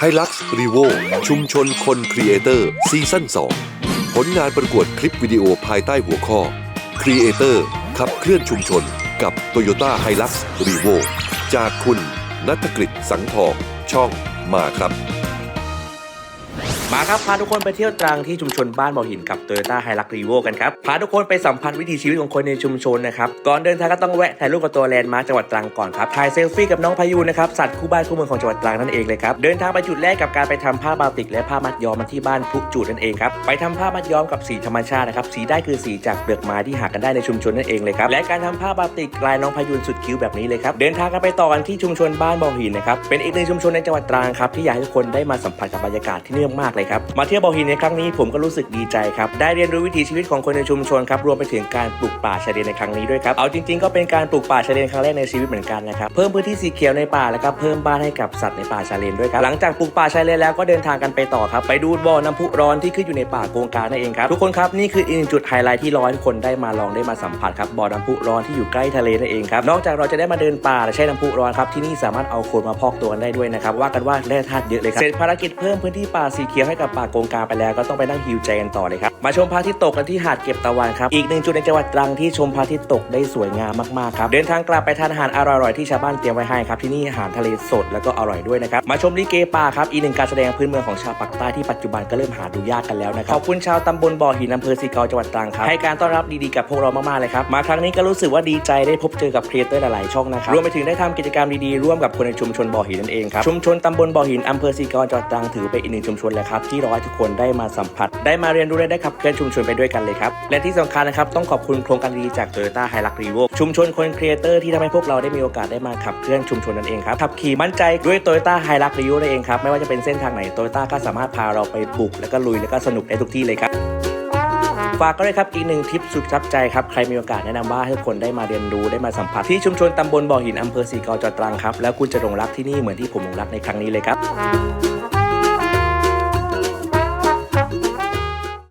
ไฮลักซ์รีโวชุมชนคนครีเอเตอร์ซีซั่น2ผลงานประกวดคลิปวิดีโอภายใต้หัวข้อครีเอเตอร์ขับเคลื่อนชุมชน กับ Toyota Hilux Revo จากคุณนัทกฤษสังทองช่องมาครับ มาครับ พาทุกคนไปเที่ยวตรังที่ชุมชนบ้านบ่อหินกับ Toyota h i l u x r e v o กันครับ พาทุกคนไปสัมผัสวิถีชีวิตของคนในชุมชนนะครับ ก่อนเดินทางก็ต้องแวะถ่ายรูปกับตัวแลนด์มาร์คจังหวัดตรังก่อนครับ ถ่ายเซลฟี่กับน้องพายุนะครับ สัตว์คู่บ้านคู่เมืองของจังหวัดตรังนั่นเองเลยครับ เดินทางไปจุดแรกกับการไปทำผ้าบาติก และผ้ามัดย้อมมาที่บ้านพลุจูดนั่นเองครับ ไปทำผ้ามัดย้อมกับสีธรรมชาตินะครับ สีได้คือสีจากเปลือกไม้ที่หากันได้ในชุมชนนั่นเองเลยครับ และการทำผ้าบาติกลายน้องพายุสุดคิ้วแบบนี้เลยครับ เดินทางกันไปต่อกันที่ชุมชนบ้านบ่อหินนะครับ เป็นอีกหนึ่งชุมชนในจังหวัดตรังครับที่อยากให้ทุกคนได้มาสัมผัสกับบรรยากาศที่นี่มากเลยครับ มาเที่ยวบ่อหินในครั้งนี้ผมก็รู้สึกดีใจครับ ได้เรียนรู้วิถีชีวิตของคนในชุมชนครับ รวมไปถึงการปลูกป่าชายเลนในครั้งนี้ด้วยครับ เอาจริงๆก็เป็นการปลูกป่าชายเลนครั้งแรกในชีวิตเหมือนกันนะครับ เพิ่มพื้นที่สีเขียวในป่าแล้วก็เพิ่มบ้านให้กับสัตว์ในป่าชายเลนด้วยครับ หลังจากปลูกป่าชายเลนแล้วก็เดินทางกันไปต่อครับ ไปดูบ่อน้ำพุร้อนที่ขึ้นอยู่ในป่าโกงกานั่นเองครับ ทุกคนครับนี่คืออีกหนึ่งจุดไฮไลท์ที่ร้อยคนได้มาลองได้มาสัมผัสครับ บ่อน้ำพุร้อนที่อยู่ใกล้ทะเลนั่นเองครับ นอกจากเราจะได้มาเดินป่าและใช้น้ำพุร้อนครับ ที่นี่สามารถเอาโคลนมาพอกตัวกันได้ด้วยนะครับ ว่ากันว่าแร่ธาตุเยอะเลยครับ เสร็จภารกิจเพิ่มพื้นที่ป่าสีเขียวให้กับป่าโกงกาไปแล้วก็ต้องไปนั่งฮิวใจกันต่อเลยครับ มาชมพระอาทิตย์ตกกันที่หาดเก็บตะวันครับ อีกหนึ่งจุดในจังหวัดตรังที่ชมพระอาทิตย์ตกได้สวยงามมากๆครับ เดินทางกลับไปทานอาหารอร่อยๆที่ชาวบ้านเตรียมไว้ให้ครับ ที่นี่อาหารทะเลสดแล้วก็อร่อยด้วยนะครับ มาชมลิเกป่าครับ อีกหนึ่งการแสดงพื้นเมืองของชาวปากใต้ที่ปัจจุบันก็เริ่มหาดูยากกันแล้วนะครับ ขอบคุณชาวตำบลบ่อหินอำเภอสีเกาจังหวัดตรังครับ ให้การต้อนรับดีๆกับพวกเรามากๆเลยครับ มาครั้งนี้ก็รู้สึกว่าดีใจได้พบเจอกับครีเอเตอร์หลายๆช่องนะครับ รวมไปถึงได้ทำกิจกรรมดีๆร่วมกับคนในชุมชนบ่อหินนั่นเองครับ ชุมชนตำบลบ่อหินอำเภอสีเกาจังหวัดตรังถือเป็นอีกหนึ่งชุมชนเลยครับที่ร้อให้ทุกคนได้มาสัมผัส ได้มาเรียนรู้และได้ขับเคลื่อนชุมชนไปด้วยกันเลยครับ และที่สำคัญนะครับต้องขอบคุณโครงการดีจาก Toyota h i l u x r e v o ชุมชนคนครีเอเตอร์ที่ทำให้พวกเราได้มีโอกาสได้มาขับเคลื่อนชุมชนนั่นเองครับขับขี่มั่นใจด้วย Toyota h i l u x r e v o นั่นเองครับไม่ว่าจะเป็นเส้นทางไหน Toyota ก็สามารถพาเราไปบุกแล้วก็ลุยแล้วก็สนุกได้ทุกที่เลยครับฝากก็เลยครับอีกหนึ่งทริปสุดทับใจครับใครมีโอกาสแนะนำว่าให้ทุกคนได้มาเรียนรู้ได้มาสัมผัสที่ชุมชนตำบลบ่อหินอำเภอสีเกาจังหวัดตรังครับแล้วคุณจะหลงรักที่นี่เหมือนที่ผมหลงรักในครั้งนี้เลยครับ